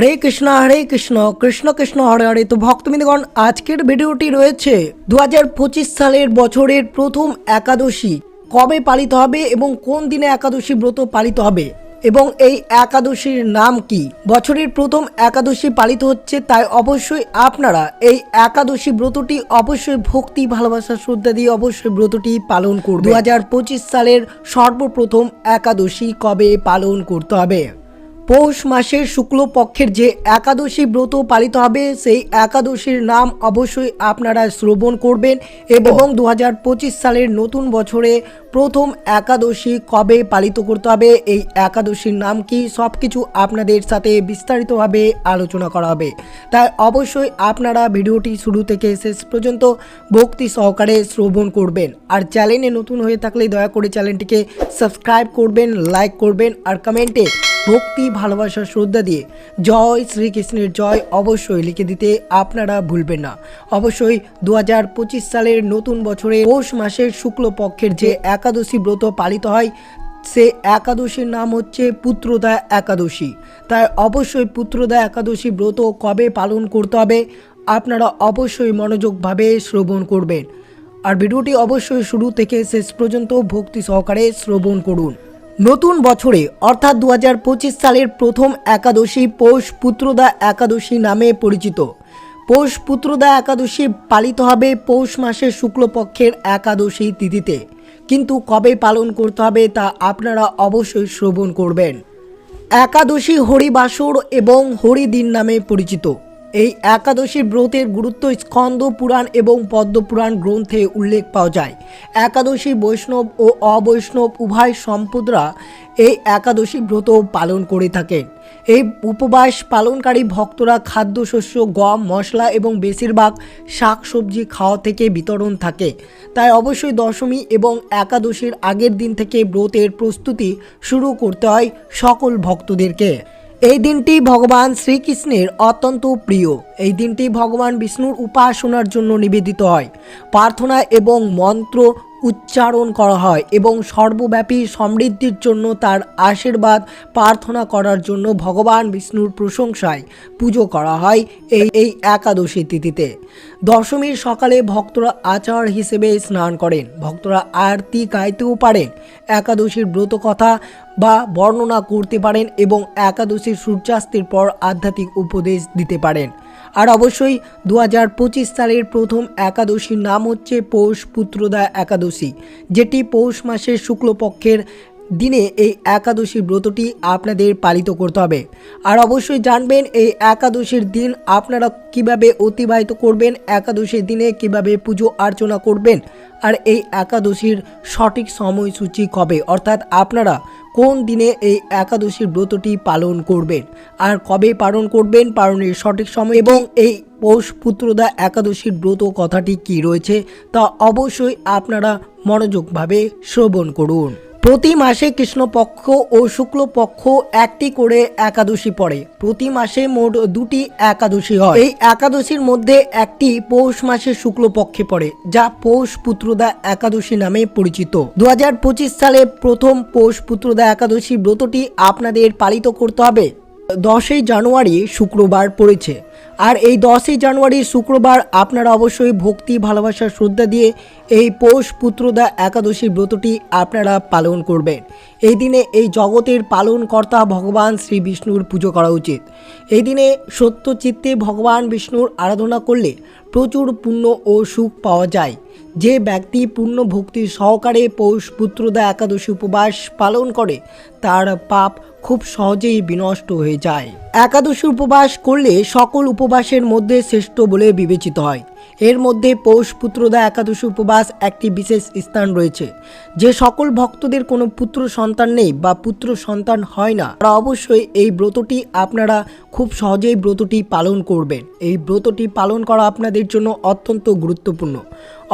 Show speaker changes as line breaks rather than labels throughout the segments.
হরে কৃষ্ণ হরে কৃষ্ণ কৃষ্ণ কৃষ্ণ হরে হরে তো ভক্তমিন্দগণ আজকের ভিডিওটি রয়েছে দু সালের বছরের প্রথম একাদশী কবে পালিত হবে এবং কোন দিনে একাদশী ব্রত পালিত হবে এবং এই একাদশীর নাম কি বছরের প্রথম একাদশী পালিত হচ্ছে তাই অবশ্যই আপনারা এই একাদশী ব্রতটি অবশ্যই ভক্তি ভালোবাসা শ্রদ্ধা দিয়ে অবশ্যই ব্রতটি পালন করুন দু সালের সর্বপ্রথম একাদশী কবে পালন করতে হবে পৌষ মাসের শুক্লপক্ষের যে একাদশী ব্রত পালিত হবে সেই একাদশীর নাম অবশ্যই আপনারা শ্রবণ করবেন এবং দু সালের নতুন বছরে প্রথম একাদশী কবে পালিত করতে হবে এই একাদশীর নাম কি সব কিছু আপনাদের সাথে বিস্তারিতভাবে আলোচনা করা হবে তাই অবশ্যই আপনারা ভিডিওটি শুরু থেকে শেষ পর্যন্ত ভক্তি সহকারে শ্রবণ করবেন আর চ্যানেলে নতুন হয়ে থাকলে দয়া করে চ্যানেলটিকে সাবস্ক্রাইব করবেন লাইক করবেন আর কমেন্টে ভক্তি ভালোবাসা শ্রদ্ধা দিয়ে জয় শ্রীকৃষ্ণের জয় অবশ্যই লিখে দিতে আপনারা ভুলবেন না অবশ্যই দু সালের নতুন বছরে পৌষ মাসের শুক্লপক্ষের যে একাদশী ব্রত পালিত হয় সে একাদশীর নাম হচ্ছে পুত্রদা একাদশী তাই অবশ্যই পুত্রদা একাদশী ব্রত কবে পালন করতে হবে আপনারা অবশ্যই মনোযোগভাবে শ্রবণ করবেন আর ভিডিওটি অবশ্যই শুরু থেকে শেষ পর্যন্ত ভক্তি সহকারে শ্রবণ করুন নতুন বছরে অর্থাৎ দু সালের প্রথম একাদশী পৌষ পুত্রদা একাদশী নামে পরিচিত পৌষ পুত্রদা একাদশী পালিত হবে পৌষ মাসের শুক্লপক্ষের একাদশী তিথিতে কিন্তু কবে পালন করতে হবে তা আপনারা অবশ্যই শ্রবণ করবেন একাদশী হরিবাসর এবং হরিদিন নামে পরিচিত এই একাদশী ব্রতের গুরুত্ব স্কন্দ পুরাণ এবং পদ্মপুরাণ গ্রন্থে উল্লেখ পাওয়া যায় একাদশী বৈষ্ণব ও অবৈষ্ণব উভয় সম্পদরা এই একাদশী ব্রত পালন করে থাকেন এই উপবাস পালনকারী ভক্তরা খাদ্যশস্য গম মশলা এবং বেশিরভাগ শাকসবজি খাওয়া থেকে বিতরণ থাকে তাই অবশ্যই দশমী এবং একাদশীর আগের দিন থেকে ব্রতের প্রস্তুতি শুরু করতে হয় সকল ভক্তদেরকে এই দিনটি ভগবান শ্রীকৃষ্ণের অত্যন্ত প্রিয় এই দিনটি ভগবান বিষ্ণুর উপাসনার জন্য নিবেদিত হয় প্রার্থনা এবং মন্ত্র উচ্চারণ করা হয় এবং সর্বব্যাপী সমৃদ্ধির জন্য তার আশীর্বাদ প্রার্থনা করার জন্য ভগবান বিষ্ণুর প্রশংসায় পুজো করা হয় এই এই একাদশী তিথিতে দশমীর সকালে ভক্তরা আচার হিসেবে স্নান করেন ভক্তরা আরতি গাইতেও পারেন একাদশীর ব্রত কথা বা বর্ণনা করতে পারেন এবং একাদশীর সূর্যাস্তের পর আধ্যাত্মিক উপদেশ দিতে পারেন আর অবশ্যই দু হাজার পঁচিশ সালের প্রথম একাদশীর নাম হচ্ছে পৌষ পুত্রদা একাদশী যেটি পৌষ মাসের শুক্লপক্ষের দিনে এই একাদশীর ব্রতটি আপনাদের পালিত করতে হবে আর অবশ্যই জানবেন এই একাদশীর দিন আপনারা কিভাবে অতিবাহিত করবেন একাদশীর দিনে কিভাবে পুজো অর্চনা করবেন আর এই একাদশীর সঠিক সময়সূচি কবে অর্থাৎ আপনারা কোন দিনে এই একাদশীর ব্রতটি পালন করবেন আর কবে পালন করবেন পালনের সঠিক সময় এবং এই পৌষ পুত্রদা একাদশীর ব্রত কথাটি কি রয়েছে তা অবশ্যই আপনারা মনোযোগভাবে শ্রবণ করুন প্রতি মাসে কৃষ্ণপক্ষ ও শুক্লপক্ষ একটি করে একাদশী পড়ে প্রতি মাসে মোট দুটি একাদশী হয় এই একাদশীর মধ্যে একটি পৌষ মাসে শুক্লপক্ষে পড়ে যা পৌষ পুত্রদা একাদশী নামে পরিচিত দু সালে প্রথম পৌষ পুত্রদা একাদশী ব্রতটি আপনাদের পালিত করতে হবে দশই জানুয়ারি শুক্রবার পড়েছে আর এই দশই জানুয়ারি শুক্রবার আপনারা অবশ্যই ভক্তি ভালোবাসা শ্রদ্ধা দিয়ে এই পৌষ পুত্রদা একাদশী ব্রতটি আপনারা পালন করবেন এই দিনে এই জগতের পালনকর্তা ভগবান শ্রী বিষ্ণুর পুজো করা উচিত এই দিনে সত্য চিত্তে ভগবান বিষ্ণুর আরাধনা করলে প্রচুর পুণ্য ও সুখ পাওয়া যায় যে ব্যক্তি পূর্ণ ভক্তি সহকারে পৌষ পুত্রদা একাদশী উপবাস পালন করে তার পাপ খুব সহজেই বিনষ্ট হয়ে যায় একাদশী উপবাস করলে সকল উপবাসের মধ্যে শ্রেষ্ঠ বলে বিবেচিত হয় এর মধ্যে পৌষ পুত্রদা একাদশী উপবাস একটি বিশেষ স্থান রয়েছে যে সকল ভক্তদের কোনো পুত্র সন্তান নেই বা পুত্র সন্তান হয় না তারা অবশ্যই এই ব্রতটি আপনারা খুব সহজেই ব্রতটি পালন করবেন এই ব্রতটি পালন করা আপনাদের জন্য অত্যন্ত গুরুত্বপূর্ণ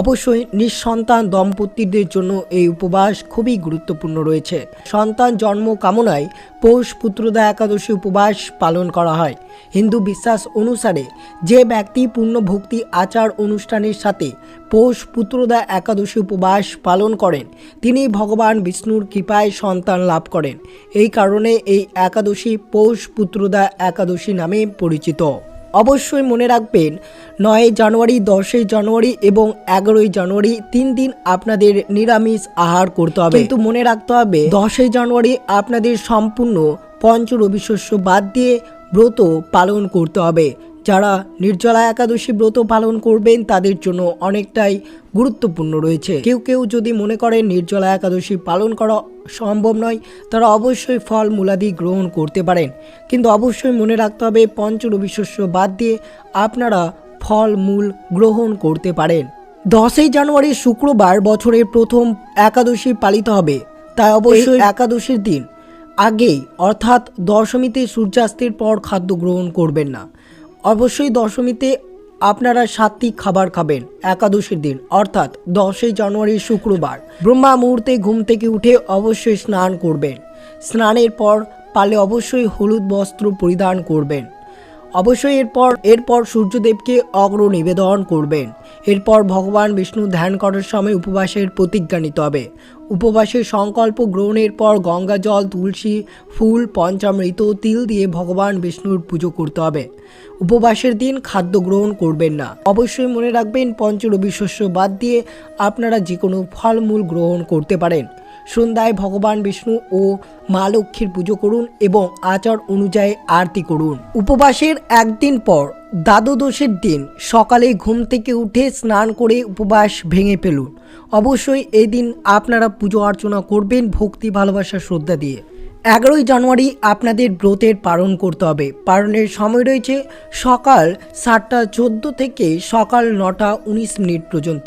অবশ্যই নিঃসন্তান দম্পতিদের জন্য এই উপবাস খুবই গুরুত্বপূর্ণ রয়েছে সন্তান জন্ম কামনায় পৌষ পুত্রদা একাদশী উপবাস পালন করা হয় হিন্দু বিশ্বাস অনুসারে যে ব্যক্তি পূর্ণভক্তি আচার অনুষ্ঠানের সাথে পৌষ পুত্রদা একাদশী উপবাস পালন করেন তিনি ভগবান বিষ্ণুর কৃপায় সন্তান লাভ করেন এই কারণে এই একাদশী পৌষ পুত্রদা একাদশী নামে পরিচিত অবশ্যই মনে রাখবেন নয়ই জানুয়ারি দশই জানুয়ারি এবং এগারোই জানুয়ারি তিন দিন আপনাদের নিরামিষ আহার করতে হবে কিন্তু মনে রাখতে হবে দশই জানুয়ারি আপনাদের সম্পূর্ণ পঞ্চ রবি বাদ দিয়ে ব্রত পালন করতে হবে যারা নির্জলা একাদশী ব্রত পালন করবেন তাদের জন্য অনেকটাই গুরুত্বপূর্ণ রয়েছে কেউ কেউ যদি মনে করেন নির্জলা একাদশী পালন করা সম্ভব নয় তারা অবশ্যই ফল মূলাদি গ্রহণ করতে পারেন কিন্তু অবশ্যই মনে রাখতে হবে পঞ্চরবি শস্য বাদ দিয়ে আপনারা ফল মূল গ্রহণ করতে পারেন দশই জানুয়ারি শুক্রবার বছরের প্রথম একাদশী পালিত হবে তাই অবশ্যই একাদশীর দিন আগেই অর্থাৎ দশমীতে সূর্যাস্তের পর খাদ্য গ্রহণ করবেন না অবশ্যই দশমীতে আপনারা সাতটি খাবার খাবেন একাদশীর দিন অর্থাৎ দশই জানুয়ারি শুক্রবার ব্রহ্মা মুহূর্তে ঘুম থেকে উঠে অবশ্যই স্নান করবেন স্নানের পর পালে অবশ্যই হলুদ বস্ত্র পরিধান করবেন অবশ্যই এরপর এরপর সূর্যদেবকে অগ্র নিবেদন করবেন এরপর ভগবান বিষ্ণু ধ্যান করার সময় উপবাসের প্রতিজ্ঞা নিতে হবে উপবাসের সংকল্প গ্রহণের পর গঙ্গা জল তুলসী ফুল পঞ্চামৃত তিল দিয়ে ভগবান বিষ্ণুর পুজো করতে হবে উপবাসের দিন খাদ্য গ্রহণ করবেন না অবশ্যই মনে রাখবেন পঞ্চরবি শস্য বাদ দিয়ে আপনারা যে কোনো ফলমূল গ্রহণ করতে পারেন সন্ধ্যায় ভগবান বিষ্ণু ও মা লক্ষ্মীর পুজো করুন এবং আচার অনুযায়ী আরতি করুন উপবাসের একদিন পর দ্বাদশীর দিন সকালে ঘুম থেকে উঠে স্নান করে উপবাস ভেঙে ফেলুন অবশ্যই এই দিন আপনারা পুজো অর্চনা করবেন ভক্তি ভালোবাসা শ্রদ্ধা দিয়ে এগারোই জানুয়ারি আপনাদের ব্রতের পালন করতে হবে পালনের সময় রয়েছে সকাল সাতটা চোদ্দ থেকে সকাল নটা উনিশ মিনিট পর্যন্ত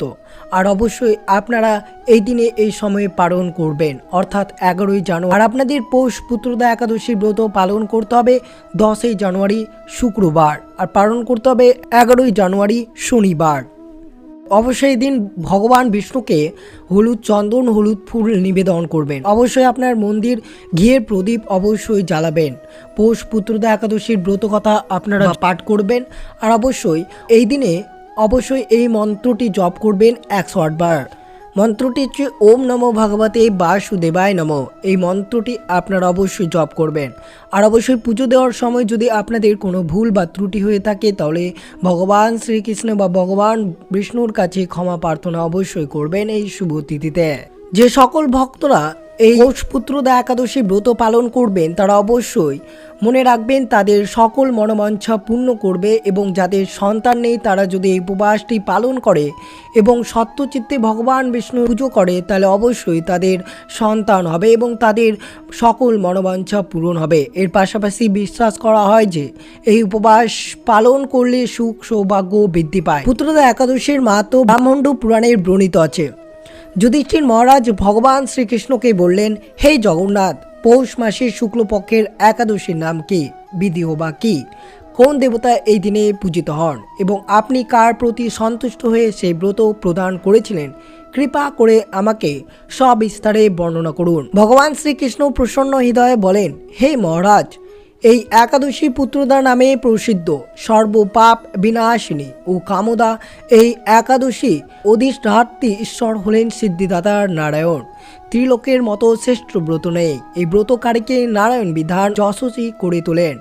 আর অবশ্যই আপনারা এই দিনে এই সময়ে পালন করবেন অর্থাৎ এগারোই জানুয়ারি আর আপনাদের পৌষ পুত্রদা একাদশী ব্রত পালন করতে হবে দশই জানুয়ারি শুক্রবার আর পালন করতে হবে এগারোই জানুয়ারি শনিবার অবশ্যই দিন ভগবান বিষ্ণুকে হলুদ চন্দন হলুদ ফুল নিবেদন করবেন অবশ্যই আপনার মন্দির ঘিয়ের প্রদীপ অবশ্যই জ্বালাবেন পৌষ পুত্রদা একাদশীর ব্রতকথা আপনারা পাঠ করবেন আর অবশ্যই এই দিনে অবশ্যই এই মন্ত্রটি জপ করবেন একশো আটবার মন্ত্রটি হচ্ছে ওম নম ভগবতে বাসুদেবায় নম এই মন্ত্রটি আপনারা অবশ্যই জপ করবেন আর অবশ্যই পুজো দেওয়ার সময় যদি আপনাদের কোনো ভুল বা ত্রুটি হয়ে থাকে তাহলে ভগবান শ্রীকৃষ্ণ বা ভগবান বিষ্ণুর কাছে ক্ষমা প্রার্থনা অবশ্যই করবেন এই শুভ তিথিতে যে সকল ভক্তরা এই পুত্রদা একাদশী ব্রত পালন করবেন তারা অবশ্যই মনে রাখবেন তাদের সকল মনমাঞ্ছা পূর্ণ করবে এবং যাদের সন্তান নেই তারা যদি এই উপবাসটি পালন করে এবং সত্যচিত্তে ভগবান বিষ্ণু পুজো করে তাহলে অবশ্যই তাদের সন্তান হবে এবং তাদের সকল মনমাঞ্ছা পূরণ হবে এর পাশাপাশি বিশ্বাস করা হয় যে এই উপবাস পালন করলে সুখ সৌভাগ্য বৃদ্ধি পায় পুত্রদা একাদশীর মাহাত্ম ব্রাহ্মণ্ড পুরাণের ব্রণিত আছে যুধিষ্ঠির মহারাজ ভগবান শ্রীকৃষ্ণকে বললেন হে জগন্নাথ পৌষ মাসের শুক্লপক্ষের একাদশীর নাম কি বিধি বা কি কোন দেবতা এই দিনে পূজিত হন এবং আপনি কার প্রতি সন্তুষ্ট হয়ে সেই ব্রত প্রদান করেছিলেন কৃপা করে আমাকে সবিস্তারে বর্ণনা করুন ভগবান শ্রীকৃষ্ণ প্রসন্ন হৃদয়ে বলেন হে মহারাজ এই একাদশী পুত্রদা নামে প্রসিদ্ধ সর্বপাপ বিনাশিনী ও কামদা এই একাদশী অধিষ্ঠাত্রী ঈশ্বর হলেন সিদ্ধিদাতার নারায়ণ ত্রিলোকের মতো শ্রেষ্ঠ ব্রত নেই এই ব্রতকারীকে নারায়ণ বিধান যশস্বী করে তোলেন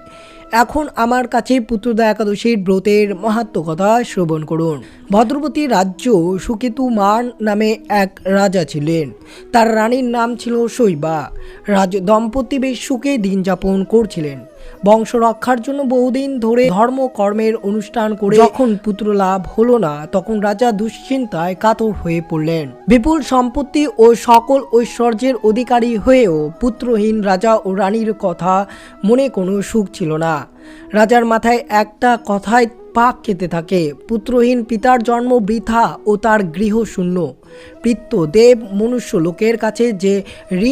এখন আমার কাছে পুত্রদা একাদশীর ব্রতের মহাত্ম কথা শ্রবণ করুন ভদ্রপতির রাজ্য সুকেতু মান নামে এক রাজা ছিলেন তার রানীর নাম ছিল শৈবা রাজ দম্পতি বেশ সুখে দিন যাপন করছিলেন বংশ রক্ষার জন্য বহুদিন ধরে ধর্ম কর্মের অনুষ্ঠান করে যখন পুত্র লাভ হলো না তখন রাজা দুশ্চিন্তায় কাতর হয়ে পড়লেন বিপুল সম্পত্তি ও সকল ঐশ্বর্যের অধিকারী হয়েও পুত্রহীন রাজা ও রানীর কথা মনে কোনো সুখ ছিল না রাজার মাথায় একটা কথায় পাক খেতে থাকে পুত্রহীন পিতার জন্ম বৃথা ও তার গৃহ শূন্য পিত্ত দেব মনুষ্য লোকের কাছে যে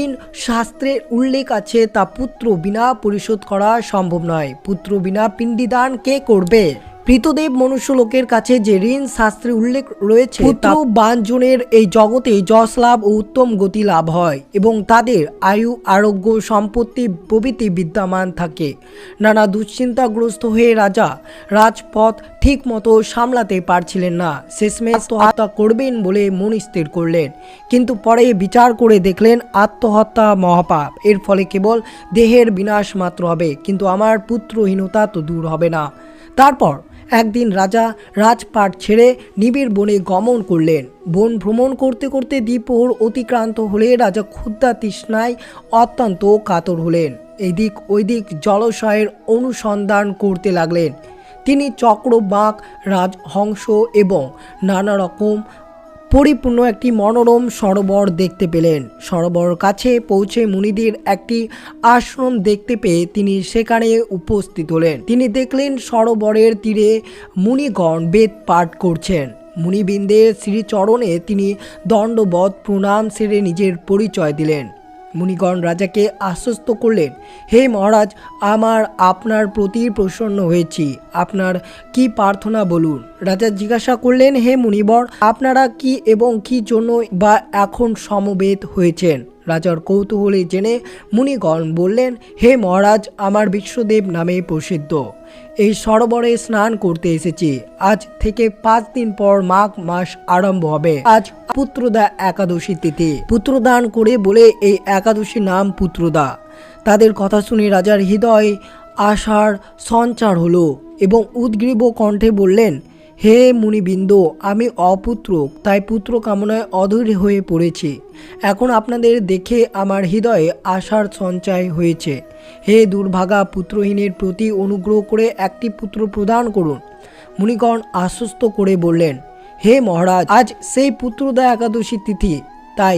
ঋণ শাস্ত্রের উল্লেখ আছে তা পুত্র বিনা পরিশোধ করা সম্ভব নয় পুত্র বিনা পিণ্ডিদান কে করবে কৃতদেব মনুষ্যলোকের কাছে যে ঋণ শাস্ত্রে উল্লেখ রয়েছে তাও বাঞ্জনের এই জগতে যশ লাভ ও উত্তম গতি লাভ হয় এবং তাদের আয়ু আরোগ্য সম্পত্তি প্রভৃতি বিদ্যমান থাকে নানা দুশ্চিন্তাগ্রস্ত হয়ে রাজা রাজপথ ঠিক মতো সামলাতে পারছিলেন না শেষমেশ হত্যা করবেন বলে মন স্থির করলেন কিন্তু পরে বিচার করে দেখলেন আত্মহত্যা মহাপাপ এর ফলে কেবল দেহের বিনাশ মাত্র হবে কিন্তু আমার পুত্রহীনতা তো দূর হবে না তারপর একদিন রাজা রাজপাট ছেড়ে নিবিড় বনে গমন করলেন বন ভ্রমণ করতে করতে দ্বীপহর অতিক্রান্ত হলে রাজা ক্ষুদ্রা তৃষ্ণায় অত্যন্ত কাতর হলেন এদিক ওইদিক জলাশয়ের অনুসন্ধান করতে লাগলেন তিনি চক্র বাঁক রাজহংস এবং নানা রকম পরিপূর্ণ একটি মনোরম সরোবর দেখতে পেলেন সরোবর কাছে পৌঁছে মুনিদের একটি আশ্রম দেখতে পেয়ে তিনি সেখানে উপস্থিত হলেন তিনি দেখলেন সরোবরের তীরে মুনিগণ বেদ পাঠ করছেন মুনিবিন্দের শ্রীচরণে তিনি দণ্ডবধ প্রণাম সেরে নিজের পরিচয় দিলেন মুনিগণ রাজাকে আশ্বস্ত করলেন হে মহারাজ আমার আপনার প্রতি প্রসন্ন হয়েছি আপনার কি প্রার্থনা বলুন রাজা জিজ্ঞাসা করলেন হে মুনিবর আপনারা কি এবং কি জন্য বা এখন সমবেত হয়েছেন রাজার কৌতূহলী জেনে মুনিগণ বললেন হে মহারাজ আমার বিশ্বদেব নামে প্রসিদ্ধ এই সরোবরে স্নান করতে এসেছি আজ থেকে পাঁচ দিন পর মাঘ মাস আরম্ভ হবে আজ পুত্রদা একাদশী তিথি পুত্রদান করে বলে এই একাদশী নাম পুত্রদা তাদের কথা শুনে রাজার হৃদয় আশার সঞ্চার হলো এবং উদ্গ্রীব কণ্ঠে বললেন হে মুনিবৃন্দ আমি অপুত্রক তাই পুত্র কামনায় অধৈর হয়ে পড়েছি এখন আপনাদের দেখে আমার হৃদয়ে আশার সঞ্চয় হয়েছে হে দুর্ভাগা পুত্রহীনের প্রতি অনুগ্রহ করে একটি পুত্র প্রদান করুন মুনিগণ আশ্বস্ত করে বললেন হে মহারাজ আজ সেই পুত্রদয় একাদশী তিথি তাই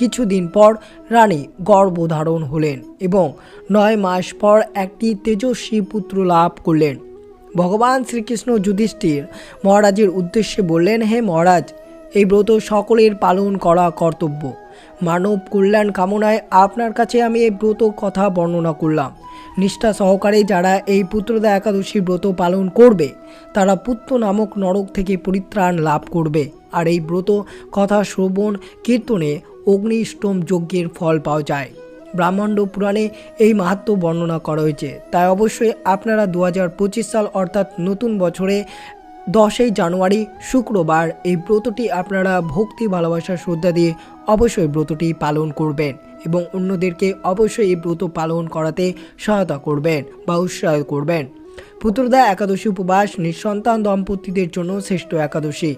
কিছুদিন পর রানী গর্ভধারণ হলেন এবং নয় মাস পর একটি তেজস্বী পুত্র লাভ করলেন ভগবান শ্রীকৃষ্ণ যুধিষ্ঠির মহারাজের উদ্দেশ্যে বললেন হে মহারাজ এই ব্রত সকলের পালন করা কর্তব্য মানব কল্যাণ কামনায় আপনার কাছে আমি এই ব্রত কথা বর্ণনা করলাম নিষ্ঠা সহকারে যারা এই পুত্রদা একাদশী ব্রত পালন করবে তারা পুত্র নামক নরক থেকে পরিত্রাণ লাভ করবে আর এই ব্রত কথা শ্রবণ কীর্তনে অগ্নিষ্টম যজ্ঞের ফল পাওয়া যায় ব্রাহ্মণ্ড পুরাণে এই মাহাত্ম বর্ণনা করা হয়েছে তাই অবশ্যই আপনারা দু সাল অর্থাৎ নতুন বছরে দশই জানুয়ারি শুক্রবার এই ব্রতটি আপনারা ভক্তি ভালোবাসা শ্রদ্ধা দিয়ে অবশ্যই ব্রতটি পালন করবেন এবং অন্যদেরকে অবশ্যই এই ব্রত পালন করাতে সহায়তা করবেন বা উৎসাহ করবেন পুত্রদা একাদশী উপবাস নিঃসন্তান দম্পতিদের জন্য শ্রেষ্ঠ একাদশী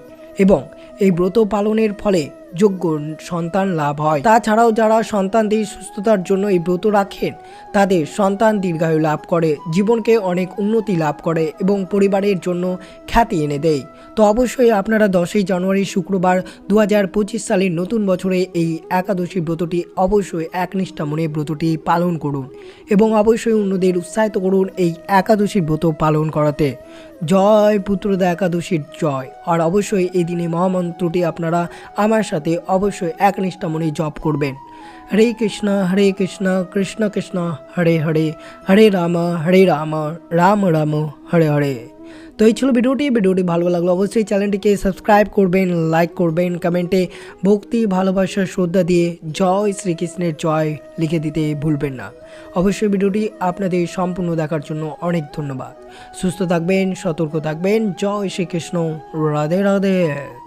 এবং এই ব্রত পালনের ফলে যোগ্য সন্তান লাভ হয় তাছাড়াও যারা সন্তানদের সুস্থতার জন্য এই ব্রত রাখেন তাদের সন্তান দীর্ঘায়ু লাভ করে জীবনকে অনেক উন্নতি লাভ করে এবং পরিবারের জন্য খ্যাতি এনে দেয় তো অবশ্যই আপনারা দশই জানুয়ারি শুক্রবার দু হাজার সালের নতুন বছরে এই একাদশী ব্রতটি অবশ্যই একনিষ্ঠা মনে ব্রতটি পালন করুন এবং অবশ্যই অন্যদের উৎসাহিত করুন এই একাদশী ব্রত পালন করাতে জয় পুত্রদা একাদশীর জয় আর অবশ্যই এই দিনে মহামন্ত্রটি আপনারা আমার সাথে সাথে অবশ্যই একনিষ্ঠ মনে জপ করবেন হরে কৃষ্ণ হরে কৃষ্ণ কৃষ্ণ কৃষ্ণ হরে হরে হরে রাম হরে রাম রাম রাম হরে হরে তো এই ছিল ভিডিওটি ভিডিওটি ভালো লাগলো অবশ্যই চ্যানেলটিকে সাবস্ক্রাইব করবেন লাইক করবেন কমেন্টে ভক্তি ভালোবাসা শ্রদ্ধা দিয়ে জয় শ্রীকৃষ্ণের জয় লিখে দিতে ভুলবেন না অবশ্যই ভিডিওটি আপনাদের সম্পূর্ণ দেখার জন্য অনেক ধন্যবাদ সুস্থ থাকবেন সতর্ক থাকবেন জয় শ্রীকৃষ্ণ রাধে রাধে